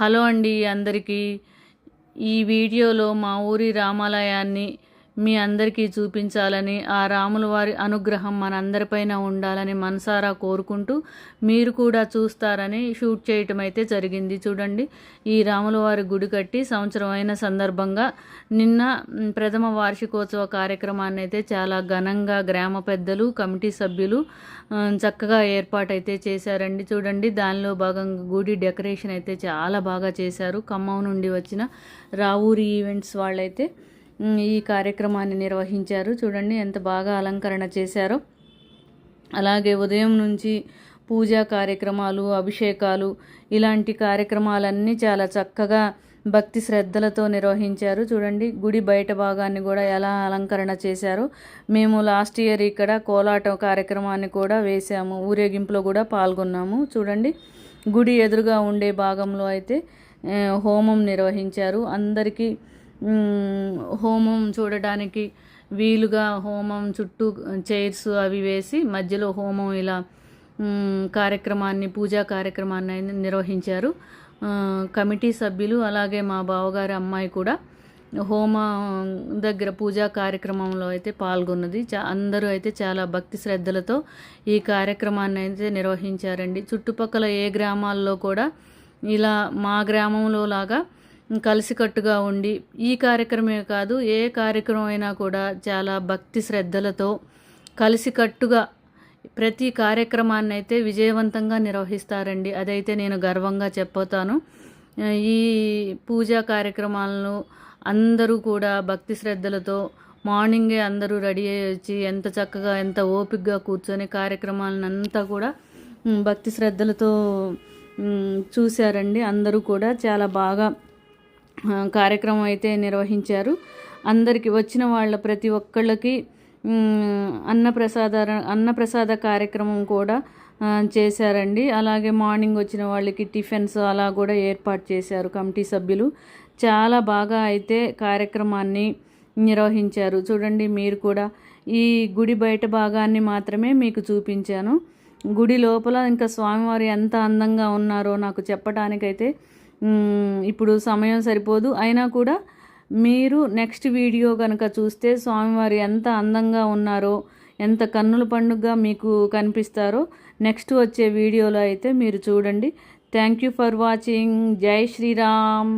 Hello అండి అందరికీ. ఈ వీడియోలో మా ఊరి రామాలయాన్ని మీ అందరికీ చూపించాలని ఆ రాముల వారి అనుగ్రహం మనందరిపైన ఉండాలని మనసారా కోరుకుంటూ మీరు కూడా చూస్తారని షూట్ చేయటం అయితే జరిగింది. చూడండి ఈ రాముల వారి గుడి కట్టి సంవత్సరం అయిన సందర్భంగా నిన్న ప్రథమ వార్షికోత్సవ కార్యక్రమాన్ని అయితే చాలా ఘనంగా గ్రామ పెద్దలు కమిటీ సభ్యులు చక్కగా ఏర్పాటైతే చేశారండి. చూడండి దానిలో భాగంగా గుడి డెకరేషన్ అయితే చాలా బాగా చేశారు. ఖమ్మం నుండి వచ్చిన రావూరి ఈవెంట్స్ వాళ్ళైతే ఈ కార్యక్రమాన్ని నిర్వహించారు. చూడండి ఎంత బాగా అలంకరణ చేశారో. అలాగే ఉదయం నుంచి పూజా కార్యక్రమాలు అభిషేకాలు ఇలాంటి కార్యక్రమాలన్నీ చాలా చక్కగా భక్తి శ్రద్ధలతో నిర్వహించారు. చూడండి గుడి బయట భాగాన్ని కూడా ఎలా అలంకరణ చేశారో. మేము లాస్ట్ ఇయర్ ఇక్కడ కోలాటం కార్యక్రమాన్ని కూడా వేసాము ఊరేగింపులో కూడా పాల్గొన్నాము. చూడండి గుడి ఎదురుగా ఉండే భాగంలో అయితే హోమం నిర్వహించారు. అందరికీ హోమం చూడడానికి వీలుగా హోమం చుట్టూ చైర్స్ అవి వేసి మధ్యలో హోమం ఇలా కార్యక్రమాన్ని పూజా కార్యక్రమాన్ని నిర్వహించారు. కమిటీ సభ్యులు అలాగే మా బావగారి అమ్మాయి కూడా హోమ దగ్గర పూజా కార్యక్రమంలో అయితే పాల్గొన్నది. చా అందరూ అయితే చాలా భక్తి శ్రద్ధలతో ఈ కార్యక్రమాన్ని అయితే నిర్వహించారండి. చుట్టుపక్కల ఏ గ్రామాల్లో కూడా ఇలా మా గ్రామంలో లాగా కలిసికట్టుగా ఉండి ఈ కార్యక్రమమే కాదు ఏ కార్యక్రమం అయినా కూడా చాలా భక్తి శ్రద్ధలతో కలిసికట్టుగా ప్రతి కార్యక్రమాన్ని అయితే విజయవంతంగా నిర్వహిస్తారండి. అదైతే నేను గర్వంగా చెప్పోతాను. ఈ పూజా కార్యక్రమాలను అందరూ కూడా భక్తి శ్రద్ధలతో మార్నింగే అందరూ రెడీ అయ్యి వచ్చి ఎంత చక్కగా ఎంత ఓపికగా కూర్చొని కార్యక్రమాలను అంతా కూడా భక్తి శ్రద్ధలతో చూశారండి. అందరూ కూడా చాలా బాగా కార్యక్రమం అయితే నిర్వహించారు. అందరికి వచ్చిన వాళ్ళ ప్రతి ఒక్కళ్ళకి అన్నప్రసాద అన్నప్రసాద కార్యక్రమం కూడా చేశారండి. అలాగే మార్నింగ్ వచ్చిన వాళ్ళకి టిఫిన్స్ అలా కూడా ఏర్పాటు చేశారు కమిటీ సభ్యులు. చాలా బాగా అయితే కార్యక్రమాన్ని నిర్వహించారు. చూడండి మీరు కూడా ఈ గుడి బయట భాగాన్ని మాత్రమే మీకు చూపించాను. గుడి లోపల ఇంకా స్వామివారు ఎంత అందంగా ఉన్నారో నాకు చెప్పడానికైతే ఇప్పుడు సమయం సరిపోదు. అయినా కూడా మీరు నెక్స్ట్ వీడియో కనుక చూస్తే స్వామివారు ఎంత అందంగా ఉన్నారో ఎంత కన్నుల పండుగగా మీకు కనిపిస్తారో నెక్స్ట్ వచ్చే వీడియోలో అయితే మీరు చూడండి. థ్యాంక్ యూ ఫర్ వాచింగ్ జై శ్రీరామ్